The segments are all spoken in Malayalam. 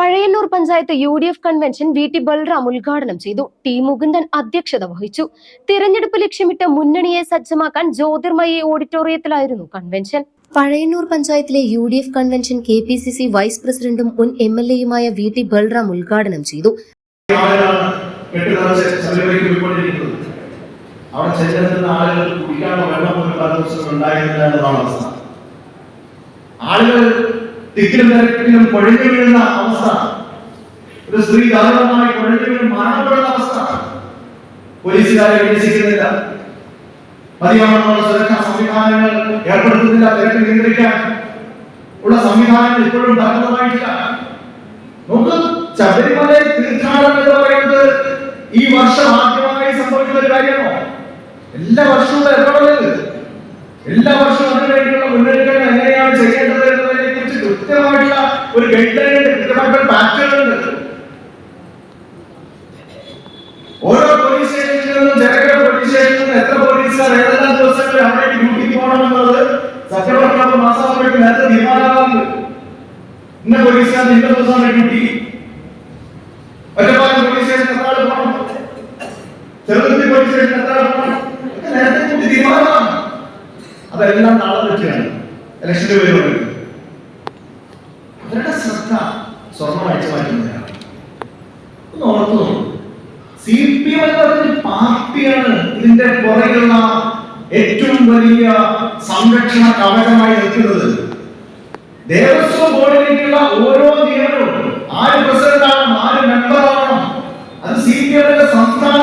Pazhayannur panchayat U D F convention V T Balram ഉദ്ഘാടനം ചെയ്തു. ടി മുകുന്ദൻ അധ്യക്ഷത വഹിച്ചു. തിരഞ്ഞെടുപ്പ് ലക്ഷ്യമിട്ട് മുന്നണിയെ സജ്ജമാക്കാൻ ജ്യോതിർമയി ഓഡിറ്റോറിയത്തിലായിരുന്നു കൺവെൻഷൻ. പഴയന്നൂർ പഞ്ചായത്തിലെ U D F convention K P C C vice പ്രസിഡന്റും മുൻ എം എൽ എയുമായ വി ടി ബൽറാം ഉദ്ഘാടനം ചെയ്തു. ആളുകളാണ് കെട്ടിടങ്ങൾ സമീപേക്ക് പോയിക്കൊണ്ടിരിക്കുന്നത് അവിടെ ചെല്ലുന്ന ആളുകൾ കുടിക്കാനുള്ള വെള്ളം പോലും പല ദിവസം ഉണ്ടായിരുന്നില്ല എന്നതാണ് അവസ്ഥ. ആളുകൾ തിക്കിലും തിരക്കിലും വീഴുന്ന അവസ്ഥ. ഒരു സ്ത്രീ ദാരുണമായി കുഴഞ്ഞു വീണ് മരണപ്പെടുന്ന അവസ്ഥ. പോലീസുകാരെ വിന്യസിക്കുന്നില്ല. മതിയാവണമുള്ള സുരക്ഷാ സംവിധാനങ്ങൾ ഏർപ്പെടുത്തുന്നില്ല തിരക്ക് നിയന്ത്രിക്കാൻ. ഉള്ള സംവിധാനങ്ങൾ ഇപ്പോഴും തകർന്നതായിട്ടില്ല നമുക്ക് ശബരിമല തീർത്ഥാടനം എന്ന് പറയുന്നത് ഈ വർഷം ആദ്യമായി സംഭവിക്കുന്ന ഒരു കാര്യമാണോ? എല്ലാ വർഷവും ഏർപ്പെടുന്നത് എല്ലാ വർഷവും അതിനുവേണ്ടിയുള്ള മുന്നൊരുക്കങ്ങൾ എങ്ങനെയാണ് ചെയ്യേണ്ടത് കുറിച്ച് കൃത്യമായിട്ടുള്ള ഒരു ഗൈഡ് കൃത്യമായിട്ടുള്ള പാറ്റേണുണ്ട് ഓരോ പോലീസ് സ്റ്റേഷനിൽ നിന്നും ജനകീയ പോലീസ് സ്റ്റേഷനിൽ നിന്നും എത്ര പോലീസുകാർ ഏതെല്ലാം ദിവസങ്ങളിൽ അവിടെ ഡ്യൂട്ടിക്ക് സത്യപ്രഖ്യാപന മാസമായിട്ട് നേരത്തെ തീരുമാനമാകുന്നു ഇന്ന പോലീസുകാർ ഇന്ന ദിവസമാണ് ഡ്യൂട്ടി ഒറ്റപ്പാലം പോലീസ് സ്റ്റേഷൻ എത്ര ആൾ പോകണം? ചെറുതുരുത്തി പോലീസ് സ്റ്റേഷൻ എത്ര ആൾ പോകണം? നേരത്തെ തീരുമാനമാണ് അതെല്ലാം നാളെ വെച്ചാണ് ഇലക്ഷന്റെ പേരുണ്ട് അവരുടെ ശ്രദ്ധ സ്വർണം അടിച്ചു മാറ്റുന്നതിനാണ് ഒന്ന് ഓർത്തു. സി പി എം എന്ന് പാർട്ടിയാണ് ഇതിന്റെ പുറകിലുള്ള ഏറ്റവും വലിയ സംരക്ഷണ കവചമായി നിൽക്കുന്നത് ദേവസ്വ ബോർഡിലേക്കുള്ള ഓരോ നിയമനവും ആര് പ്രസിഡന്റ് ആവണം ആര് മെമ്പർ ആവണം അത് സി പി എമ്മിന്റെ സംസ്ഥാന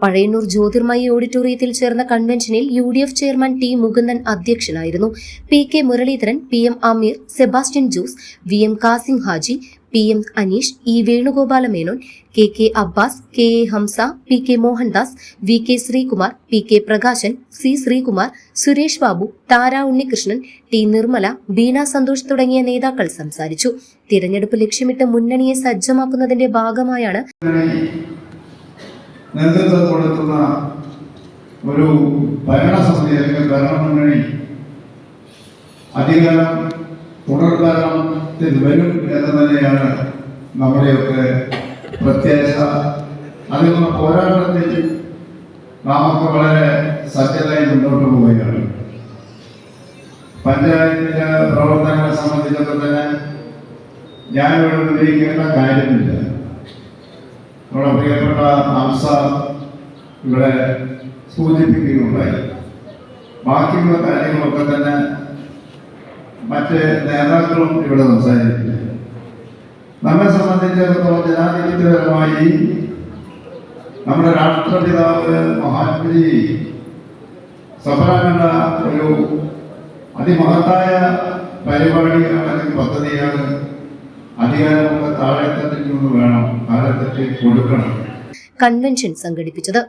പഴയന്നൂർ ജ്യോതിർമയി ഓഡിറ്റോറിയത്തിൽ ചേർന്ന കൺവെൻഷനിൽ U D F chairman T Mukundan അധ്യക്ഷനായിരുന്നു. P K Muraleedharan P M Ameer Sebastian Jose V M Kasim Haji P M Aneesh E Venugopala Menon K K Abbas K A Hamsa P K Mohandas V K Sreekumar P K Prakashan C Sreekumar Suresh Babu Thara Unnikrishnan T Nirmala Beena Santhosh തുടങ്ങിയ നേതാക്കൾ സംസാരിച്ചു. തിരഞ്ഞെടുപ്പ് ലക്ഷ്യമിട്ട് മുന്നണിയെ സജ്ജമാക്കുന്നതിന്റെ ഭാഗമായാണ് നേതൃത്വം കൊടുക്കുന്ന ഒരു ഭരണസമിതി അല്ലെങ്കിൽ ഭരണമുന്നണി അധികാരം തുടർഭരണത്തിൽ വരും എന്ന് തന്നെയാണ് നമ്മുടെയൊക്കെ പ്രത്യാശ. അതിനുള്ള പോരാട്ടത്തിൽ നാമൊക്കെ വളരെ സജ്ജതയായി മുന്നോട്ട് പോവുകയാണ്. പഞ്ചായത്തിന്റെ പ്രവർത്തനങ്ങളെ സംബന്ധിച്ചൊക്കെ തന്നെ ഞാനിവിടെ ഉന്നയിക്കേണ്ട കാര്യമില്ല. നമ്മുടെ പ്രിയപ്പെട്ട ഹംസ ഇവിടെ സൂചിപ്പിക്കുകയുണ്ടായി ബാക്കിയുള്ള കാര്യങ്ങളൊക്കെ തന്നെ മറ്റ് നേതാക്കളും ഇവിടെ സംസാരിക്കുന്നു. നമ്മെ സംബന്ധിച്ചിടത്തോളം ജനാധിപത്യപരമായി നമ്മുടെ രാഷ്ട്രപിതാവ് മഹാത്മജി കണ്ട ഒരു അതിമഹത്തായ പരിപാടിയാണ് അല്ലെങ്കിൽ പദ്ധതിയാണ് അധികാരമൊക്കെ താഴെ വേണം താഴെത്തട്ടിൽ കൊടുക്കണം കൺവെൻഷൻ സംഘടിപ്പിച്ചത്